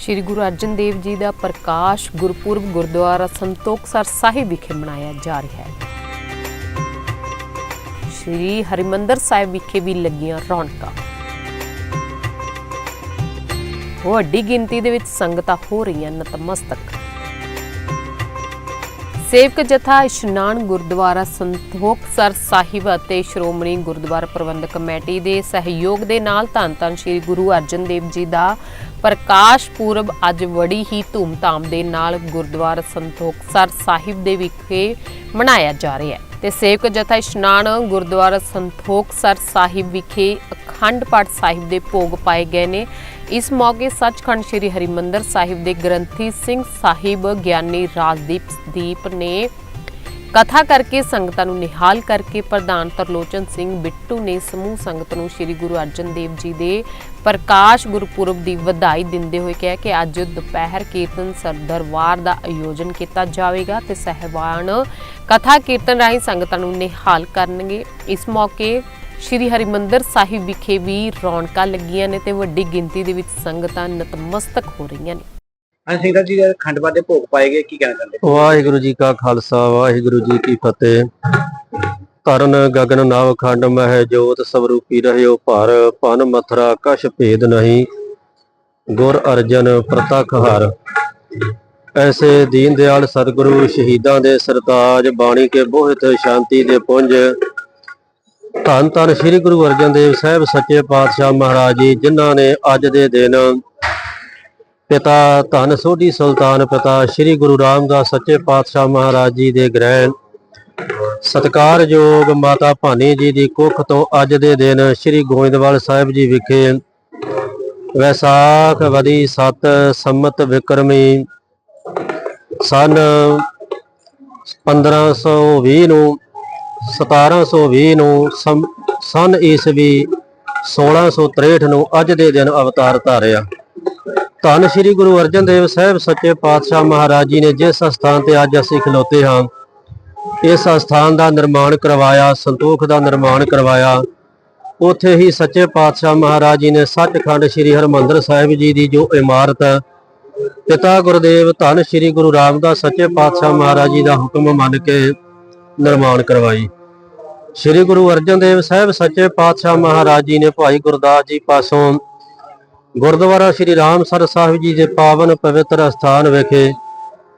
ਸ਼੍ਰੀ ਗੁਰੂ ਅਰਜਨ ਦੇਵ ਜੀ ਦਾ ਪ੍ਰਕਾਸ਼ ਗੁਰਪੁਰਬ ਗੁਰਦੁਆਰਾ ਸੰਤੋਖਸਰ ਸਾਹਿਬ ਵਿਖੇ ਮਨਾਇਆ ਜਾ ਰਿਹਾ ਹੈ। ਸ਼੍ਰੀ ਹਰਿਮੰਦਰ ਸਾਹਿਬ ਵਿਖੇ ਵੀ ਲੱਗੀਆਂ ਰੌਣਕਾਂ। ਵੱਡੀ ਗਿਣਤੀ ਦੇ ਵਿੱਚ ਸੰਗਤਾਂ ਹੋ ਰਹੀਆਂ ਨਤਮਸਤਕ। ਸੇਵਕ ਜਥਾ ਇਸ਼ਨਾਨ ਗੁਰਦੁਆਰਾ ਸੰਤੋਖਸਰ ਸਾਹਿਬ ਅਤੇ ਸ਼੍ਰੋਮਣੀ ਗੁਰਦੁਆਰਾ ਪ੍ਰਬੰਧਕ ਕਮੇਟੀ ਦੇ ਸਹਿਯੋਗ ਦੇ ਨਾਲ ਧੰਨ ਧੰਨ ਸ੍ਰੀ ਗੁਰੂ ਅਰਜਨ ਦੇਵ ਜੀ ਦਾ ਪ੍ਰਕਾਸ਼ ਪੁਰਬ ਅੱਜ ਬੜੀ ਹੀ ਧੂਮਧਾਮ ਦੇ ਨਾਲ ਗੁਰਦੁਆਰਾ ਸੰਤੋਖਸਰ ਸਾਹਿਬ ਦੇ ਵਿਖੇ ਮਨਾਇਆ ਜਾ ਰਿਹਾ ਹੈ। ਤੇ ਸੇਵਕ ਜਥਾ ਇਸ਼ਨਾਨ ਗੁਰਦੁਆਰਾ ਸੰਤੋਖਸਰ ਸਾਹਿਬ ਵਿਖੇ ਅਖੰਡ ਪਾਠ ਸਾਹਿਬ ਦੇ ਭੋਗ ਪਾਏ ਗਏ ਨੇ। ਇਸ ਮੌਕੇ ਸੱਚਖੰਡ ਸ੍ਰੀ ਹਰਿਮੰਦਰ ਸਾਹਿਬ ਦੇ ਗ੍ਰੰਥੀ ਸਿੰਘ ਸਾਹਿਬ ਗਿਆਨੀ ਰਾਜਦੀਪ ਦੀਪ ਨੇ ਕਥਾ ਕਰਕੇ ਸੰਗਤਾਂ ਨੂੰ ਨਿਹਾਲ ਕਰਕੇ ਪ੍ਰਧਾਨ ਤਰਲੋਚਨ ਸਿੰਘ ਬਿੱਟੂ ਨੇ ਸਮੂਹ ਸੰਗਤ ਨੂੰ ਸ੍ਰੀ ਗੁਰੂ ਅਰਜਨ ਦੇਵ ਜੀ ਦੇ ਪ੍ਰਕਾਸ਼ ਗੁਰਪੁਰਬ ਦੀ ਵਧਾਈ ਦਿੰਦੇ ਹੋਏ ਕਿਹਾ ਕਿ ਅੱਜ ਦੁਪਹਿਰ ਕੀਰਤਨ ਸਰ ਦਰਬਾਰ ਦਾ ਆਯੋਜਨ ਕੀਤਾ ਜਾਵੇਗਾ ਤੇ ਸਹਿਬਾਨ ਕਥਾ ਕੀਰਤਨ ਰਾਹੀਂ ਸੰਗਤਾਂ ਨੂੰ ਨਿਹਾਲ ਕਰਨਗੇ। ਇਸ ਮੌਕੇ ਸ਼੍ਰੀ ਹਰਿਮੰਦਰ ਸਾਹਿਬ ਵਿਖੇ ਵੀ ਰੌਣਕਾਂ ਲੱਗੀਆਂ ਨੇ ਤੇ ਵੱਡੀ ਗਿਣਤੀ ਦੇ ਵਿੱਚ ਸੰਗਤਾਂ ਨਤਮਸਤਕ ਹੋ ਰਹੀਆਂ ਨੇ। ਹਾਂਜੀ ਸਿੰਘਾਂ ਜੀ ਖੰਡਵਾ ਦੇ ਭੋਗ ਪਾਏ ਗਏ, ਕੀ ਕਹਿਣਾ ਚਾਹੁੰਦੇ? ਵਾਹਿਗੁਰੂ ਜੀ ਕਾ ਖਾਲਸਾ, ਵਾਹਿਗੁਰੂ ਜੀ ਕੀ ਫਤਿਹ। ਤਰਨ ਗਗਨ ਨਵ ਖੰਡ ਮਹਿ ਜੋਤ ਸਵਰੂਪੀ ਰਹਿਓ ਭਰ, ਪਨ ਮਥਰਾ ਕਛ ਭੇਦ ਨਹੀਂ। ਗੁਰ ਅਰਜਨ ਪ੍ਰਤਖ ਹਰ। ਐਸੇ ਦੀਨ ਦਿਆਲ ਸਤਿਗੁਰੂ ਸ਼ਹੀਦਾਂ ਦੇ ਸਰਤਾਜ, ਬਾਣੀ ਕੇ ਬੋਹਿਤ ਸ਼ਾਂਤੀ ਦੇ ਪੁੰਜ। ਧੰਨ ਧੰਨ ਸ੍ਰੀ ਗੁਰੂ ਅਰਜਨ ਦੇਵ ਸਾਹਿਬ, ਸੱਚੇ ਪਾਤਸ਼ਾਹ ਮਹਾਰਾਜ ਜੀ, ਜਿਨ੍ਹਾਂ ਨੇ ਅੱਜ ਦੇ ਦਿਨ ਪਿਤਾ ਧੰਨ ਸੋਢੀ ਸੁਲਤਾਨ, ਪਿਤਾ ਸ੍ਰੀ ਗੁਰੂ ਰਾਮਦਾਸ ਸੱਚੇ ਪਾਤਸ਼ਾਹ ਮਹਾਰਾਜ ਜੀ ਦੇ ਗ੍ਰਹਿਣ। ਸਤਕਾਰਯੋਗ ਮਾਤਾ ਭਾਨੀ ਜੀ ਦੀ ਕੁੱਖ ਤੋਂ ਅੱਜ ਦੇ ਦਿਨ ਸ੍ਰੀ ਗੋਇੰਦਵਾਲ ਸਾਹਿਬ ਜੀ ਵਿਖੇ ਵੈਸਾਖ ਵਦੀ 7 ਸੰਮਤ ਵਿਕਰਮੀ ਸਨ 1520 ਨੂੰ 1720 ਨੂੰ ਸੰ- ਸਨ ਈਸਵੀ 1663 ਨੂੰ ਅੱਜ ਦੇ ਦਿਨ ਅਵਤਾਰ ਧਾਰਿਆ। ਧੰਨ ਸ੍ਰੀ ਗੁਰੂ ਅਰਜਨ ਦੇਵ ਸਾਹਿਬ ਸੱਚੇ ਪਾਤਸ਼ਾਹ ਮਹਾਰਾਜ ਜੀ ਨੇ ਜਿਸ ਸਥਾਨ ਤੇ ਅੱਜ ਅਸੀਂ ਖਲੋਤੇ ਹਾਂ, ਇਸ ਸਥਾਨ ਦਾ ਨਿਰਮਾਣ ਕਰਵਾਇਆ, ਸੰਤੋਖ ਦਾ ਨਿਰਮਾਣ ਕਰਵਾਇਆ, ਉੱਥੇ ਹੀ ਸੱਚੇ ਪਾਤਸ਼ਾਹ ਮਹਾਰਾਜ ਜੀ ਨੇ ਸੱਚਖੰਡ ਸ੍ਰੀ ਹਰਮੰਦਰ ਸਾਹਿਬ ਜੀ ਦੀ ਜੋ ਇਮਾਰਤ ਪਿਤਾ ਗੁਰਦੇਵ ਧੰਨ ਸ੍ਰੀ ਗੁਰੂ ਰਾਮਦਾਸ ਸੱਚੇ ਪਾਤਸ਼ਾਹ ਮਹਾਰਾਜ ਜੀ ਦਾ ਹੁਕਮ ਮੰਨ ਕੇ ਨਿਰਮਾਣ ਕਰਵਾਈ। ਸ੍ਰੀ ਗੁਰੂ ਅਰਜਨ ਦੇਵ ਸਾਹਿਬ ਸੱਚੇ ਪਾਤਸ਼ਾਹ ਮਹਾਰਾਜ ਜੀ ਨੇ ਭਾਈ ਗੁਰਦਾਸ ਜੀ ਪਾਸੋਂ ਗੁਰਦੁਆਰਾ ਸ੍ਰੀ ਰਾਮਸਰ ਸਾਹਿਬ ਜੀ ਦੇ ਪਾਵਨ ਪਵਿੱਤਰ ਸਥਾਨ ਵਿਖੇ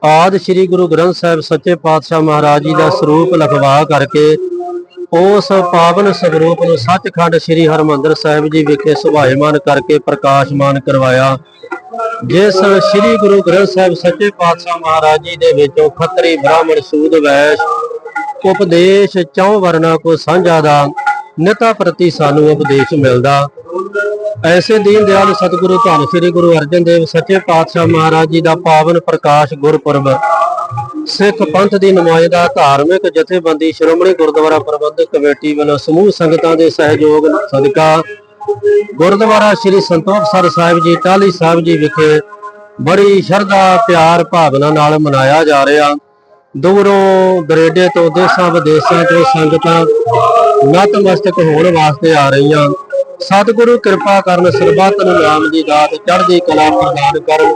ਆਦ ਸ੍ਰੀ ਗੁਰੂ ਗ੍ਰੰਥ ਸਾਹਿਬ ਸੱਚੇ ਪਾਤਸ਼ਾਹ ਮਹਾਰਾਜ ਜੀ ਦਾ ਸਰੂਪ ਲਖਵਾ ਕਰਕੇ ਉਸ ਪਾਵਨ ਸਰੂਪ ਨੂੰ ਸੱਚਖੰਡ ਸ੍ਰੀ ਹਰਮੰਦਰ ਸਾਹਿਬ ਜੀ ਵਿਖੇ ਸੁਭਾਇਮਾਨ ਕਰਕੇ ਪ੍ਰਕਾਸ਼ਮਾਨ ਕਰਵਾਇਆ। ਜਿਸ ਸ੍ਰੀ ਗੁਰੂ ਗ੍ਰੰਥ ਸਾਹਿਬ ਸੱਚੇ ਪਾਤਸ਼ਾਹ ਮਹਾਰਾਜ ਜੀ ਦੇ ਵਿੱਚੋਂ ਖੱਤਰੀ ਬ੍ਰਾਹਮਣ ਸੂਦ ਵੈਸ਼ ਉਪਦੇਸ਼ ਚੌ ਵਰਨਾ ਕੋ ਸਾਂਝਾ ਦਾ ਨਿਤਾ ਪ੍ਰਤੀ ਸਾਨੂੰ ਉਪਦੇਸ਼ ਮਿਲਦਾ। ਐਸੇ ਦੀਨ ਦਿਆਲ ਸਤਿਗੁਰੂ ਧੰਨ ਸ੍ਰੀ ਗੁਰੂ ਅਰਜਨ ਦੇਵ ਸੱਚੇ ਪਾਤਸ਼ਾਹ ਮਹਾਰਾਜ ਜੀ ਦਾ ਪਾਵਨ ਪ੍ਰਕਾਸ਼ ਗੁਰਪੁਰਬ। ਸਿੱਖ ਪੰਥ ਦੀ ਨੁਮਾਇੰਦਾ ਧਾਰਮਿਕ ਜਥੇਬੰਦੀ ਸ਼੍ਰੋਮਣੀ ਗੁਰਦੁਆਰਾ ਪ੍ਰਬੰਧਕ ਕਮੇਟੀ ਵੱਲੋਂ ਸਮੂਹ ਸੰਗਤਾਂ ਦੇ ਸਹਿਯੋਗ, ਸਦਕਾ ਗੁਰਦੁਆਰਾ ਸ੍ਰੀ ਸੰਤੋਖਸਰ ਸਾਹਿਬ ਜੀ, ਟਾਹਲੀ ਸਾਹਿਬ ਜੀ ਵਿਖੇ ਬੜੀ ਸ਼ਰਧਾ, ਪਿਆਰ, ਭਾਵਨਾ ਨਾਲ ਮਨਾਇਆ ਜਾ ਰਿਹਾ। ਦੂਰੋਂ ਬਰੇਡੇ ਤੋਂ ਦੇਸ਼ਾਂ ਵਿਦੇਸ਼ਾਂ ਤੋਂ ਸੰਗਤਾਂ ਨਤਮਸਤਕ ਹੋਣ ਵਾਸਤੇ ਆ ਰਹੀਆਂ। ਸਤਿਗੁਰੂ ਕਿਰਪਾ ਕਰਨ ਸਰਬੱਤ ਨੂੰ ਨਾਮ ਦੀ ਦਾਤ ਚੜ੍ਹਦੀ ਕਲਾ ਪ੍ਰਦਾਨ ਕਰਨ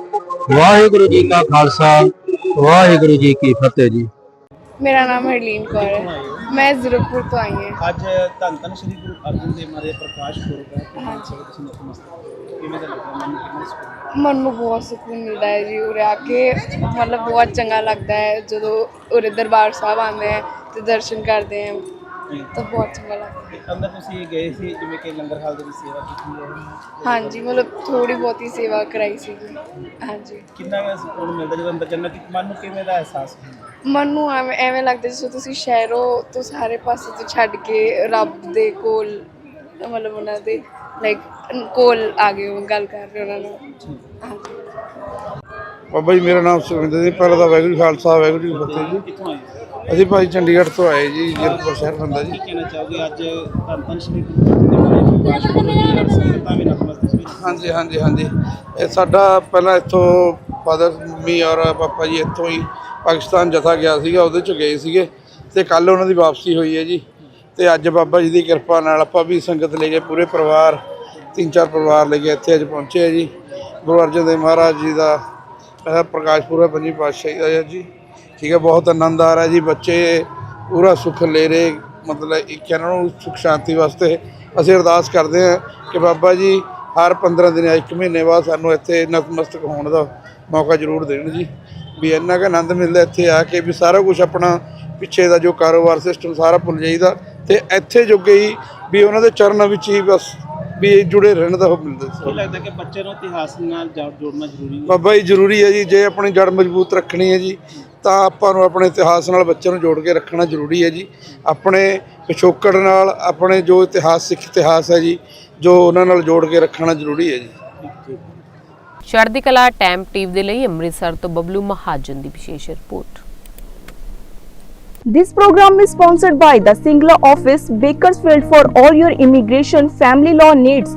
ਵਾਹਿਗੁਰੂ ਜੀ ਕਾ ਖਾਲਸਾ ਵਾਹਿਗੁਰੂ ਜੀ ਕੀ ਫਤਿਹ ਜੀ। ਮੇਰਾ ਨਾਮ ਹਰਲੀਨ ਕੌਰ ਹੈ। ਮੈਂ ਜ਼ੀਰਕਪੁਰ ਤੋਂ ਆਈ ਹਾਂ। ਅੱਜ ਧੰਨ ਧੰਨ ਸ੍ਰੀ ਗੁਰੂ ਅਰਜਨ ਦੇਵ ਮਹਾਰਾਜ ਦਾ ਪ੍ਰਕਾਸ਼ ਪੁਰਬ ਹੈ। ਨਤਮਸਤਕ ਕਿਵੇਂ ਦਾ ਲੱਗਦਾ ਮਨ ਨੂੰ ਬਹੁਤ ਸਕੂਨ ਮਿਲਦਾ ਹੈ ਜੀ ਉਰੇ ਆ ਕੇ। ਮਤਲਬ ਬਹੁਤ ਚੰਗਾ ਲੱਗਦਾ ਹੈ। ਜਦੋਂ ਉਰੇ ਦਰਬਾਰ ਸਾਹਿਬ ਆਉਂਦੇ ਹੈ ਤੇ ਦਰਸ਼ਨ ਕਰਦੇ ਹਾਂ। ਤਾਂ ਬਹੁਤ ਚੰਗਾ ਲੱਗਦਾ। ਹੈ ਤੇ ਅੰਦਰ ਤੁਸੀਂ ਗਏ ਸੀ ਜਿਵੇਂ ਕਿ ਲੰਗਰ ਹਾਲ ਦੇ ਵਿੱਚ ਸੇਵਾ ਕੀਤੀ ਹੈ। ਹਾਂਜੀ ਮਤਲਬ ਥੋੜੀ ਬਹੁਤੀ ਸੇਵਾ ਕਰਾਈ ਸੀ। ਹਾਂਜੀ। ਕਿੰਨਾ ਕੁ ਸਕੂਨ ਮਿਲਦਾ ਜਦੋਂ ਅੰਦਰ ਜੰਨਤ ਮਨ ਨੂੰ ਕਿਵੇਂ ਦਾ ਅਹਿਸਾਸ ਹੁੰਦਾ? ਮਨ ਨੂੰ ਐਵੇਂ ਐਵੇਂ ਲੱਗਦਾ ਜਿਵੇਂ ਤੁਸੀਂ ਸ਼ਹਿਰੋਂ ਤੋਂ ਸਾਰੇ ਪਾਸੇ ਤੋਂ ਛੱਡ ਕੇ ਰੱਬ ਦੇ ਕੋਲ ਮਤਲਬ ਉਹਨਾਂ ਦੇ ਲਾਈਕ ਕੋਲ ਆ ਗਏ ਹੋ ਗੱਲ ਕਰ ਰਹੇ ਹੋ ਉਹਨਾਂ ਨਾਲ। ਹਾਂਜੀ। ਬਾਬਾ ਜੀ ਮੇਰਾ ਨਾਮ ਸੁਖਵਿੰਦਰ ਸਿੰਘ ਪਹਿਲਾਂ ਤਾਂ ਵਾਹਿਗੁਰੂ ਜੀ ਖਾਲਸਾ ਵਾਹਿਗੁਰੂ ਜੀ ਕੀ ਫਤਿਹ ਜੀ। ਕਿੱਥੋਂ ਆਏ? ਅਸੀਂ ਭਾਈ ਚੰਡੀਗੜ੍ਹ ਤੋਂ ਆਏ ਜੀ ਜੀਰਕਪੁਰ ਸ਼ਹਿਰ ਹੁੰਦਾ ਜੀ। ਕੀ ਕਹਿਣਾ ਚਾਹੋਗੇ? ਅੱਜ ਧੰਨ ਧੰਨ ਸ੍ਰੀ ਗੁਰੂ ਅਰਜਨ ਦੇਵ ਮਹਾਰਾਜ ਦਾ ਪ੍ਰਕਾਸ਼ ਪੁਰਬ ਹੈ। ਔਰ ਸੰਗਤਾਂ ਵੀ ਨਤਮਸਤਕ ਸੀ ਹਾਂਜੀ ਹਾਂਜੀ ਹਾਂਜੀ। ਇਹ ਸਾਡਾ ਪਹਿਲਾਂ ਇੱਥੋਂ ਫਾਦਰ ਮੰਮੀ ਔਰ ਪਾਪਾ ਜੀ ਇੱਥੋਂ ਹੀ ਪਾਕਿਸਤਾਨ ਜਥਾ ਗਿਆ ਸੀਗਾ ਉਹਦੇ ਚ ਗਏ ਸੀਗੇ ਤੇ ਕੱਲ ਉਹਨਾਂ ਦੀ ਵਾਪਸੀ ਹੋਈ ਹੈ ਜੀ। ਤੇ ਅੱਜ ਬਾਬਾ ਜੀ ਦੀ ਕਿਰਪਾ ਨਾਲ ਆਪਾਂ ਵੀ ਸੰਗਤ ਲੈ ਕੇ ਪੂਰੇ ਪਰਿਵਾਰ ਤਿੰਨ ਚਾਰ ਪਰਿਵਾਰ ਲੈ ਕੇ ਇੱਥੇ ਅੱਜ ਪਹੁੰਚੇ ਆ ਜੀ। ਗੁਰੂ ਅਰਜਨ ਦੇਵ ਮਹਾਰਾਜ ਜੀ ਦਾ ਪ੍ਰਕਾਸ਼ ਪੁਰਬ ਪੰਜੀ ਪਾਤਸ਼ਾਹੀ ਦਾ ਹੈ ਜੀ। ਠੀਕ ਹੈ ਬਹੁਤ ਆਨੰਦ ਆ ਰਿਹਾ ਜੀ ਬੱਚੇ ਪੂਰਾ ਸੁੱਖ ਲੈ ਰਹੇ ਮਤਲਬ ਇੱਕ ਇਹਨਾਂ ਨੂੰ ਸੁੱਖ ਸ਼ਾਂਤੀ ਵਾਸਤੇ ਅਸੀਂ ਅਰਦਾਸ ਕਰਦੇ ਹਾਂ ਕਿ ਬਾਬਾ ਜੀ ਹਰ 15 ਦਿਨ ਇੱਕ ਮਹੀਨੇ ਬਾਅਦ ਸਾਨੂੰ ਇੱਥੇ ਨਤਮਸਤਕ ਹੋਣ ਦਾ ਮੌਕਾ ਜ਼ਰੂਰ ਦੇਣ ਜੀ। ਵੀ ਇੰਨਾ ਕੁ ਆਨੰਦ ਮਿਲਦਾ ਇੱਥੇ ਆ ਕੇ ਵੀ ਸਾਰਾ ਕੁਝ ਆਪਣਾ ਪਿੱਛੇ ਦਾ ਜੋ ਕਾਰੋਬਾਰ ਸਿਸਟਮ ਸਾਰਾ ਭੁੱਲ ਜਾਈਦਾ ਤੇ ਇੱਥੇ ਜੋਗੇ ਹੀ ਵੀ ਉਹਨਾਂ ਦੇ ਚਰਨਾਂ ਵਿੱਚ ਹੀ ਬਸ ਵੀ ਜੁੜੇ ਰਹਿਣ ਦਾ ਉਹ ਮਿਲਦਾ ਕੀ ਲੱਗਦਾ ਕਿ ਬੱਚੇ ਨੂੰ ਇਤਿਹਾਸ ਨਾਲ ਜੜ- ਜੋੜਨਾ ਜ਼ਰੂਰੀ ਹੈ? ਬਾਬਾ ਜੀ ਜ਼ਰੂਰੀ ਹੈ ਜੀ ਜੇ ਆਪਣੀ ਜੜ ਮਜ਼ਬੂਤ ਰੱਖਣੀ ਹੈ ਜੀ ਤਾਂ ਆਪਾਂ ਨੂੰ ਆਪਣੇ ਇਤਿਹਾਸ ਨਾਲ ਬੱਚਿਆਂ ਨੂੰ ਜੋੜ ਕੇ ਰੱਖਣਾ ਜ਼ਰੂਰੀ ਹੈ ਜੀ। ਆਪਣੇ ਪਿਛੋਕੜ ਨਾਲ ਆਪਣੇ ਜੋ ਇਤਿਹਾਸ ਸਿੱਖ ਇਤਿਹਾਸ ਹੈ ਜੀ ਜੋ ਉਹਨਾਂ ਨਾਲ ਜੋੜ ਕੇ ਰੱਖਣਾ ਜ਼ਰੂਰੀ ਹੈ ਜੀ। ਚੜ੍ਹਦੀ ਕਲਾ ਟਾਈਮ ਟੀਵੀ ਦੇ ਲਈ ਅੰਮ੍ਰਿਤਸਰ ਤੋਂ ਬਬਲੂ ਮਹਾਜਨ ਦੀ ਵਿਸ਼ੇਸ਼ report. This program is sponsored by the Singla office, Bakersfield for all your immigration family law needs.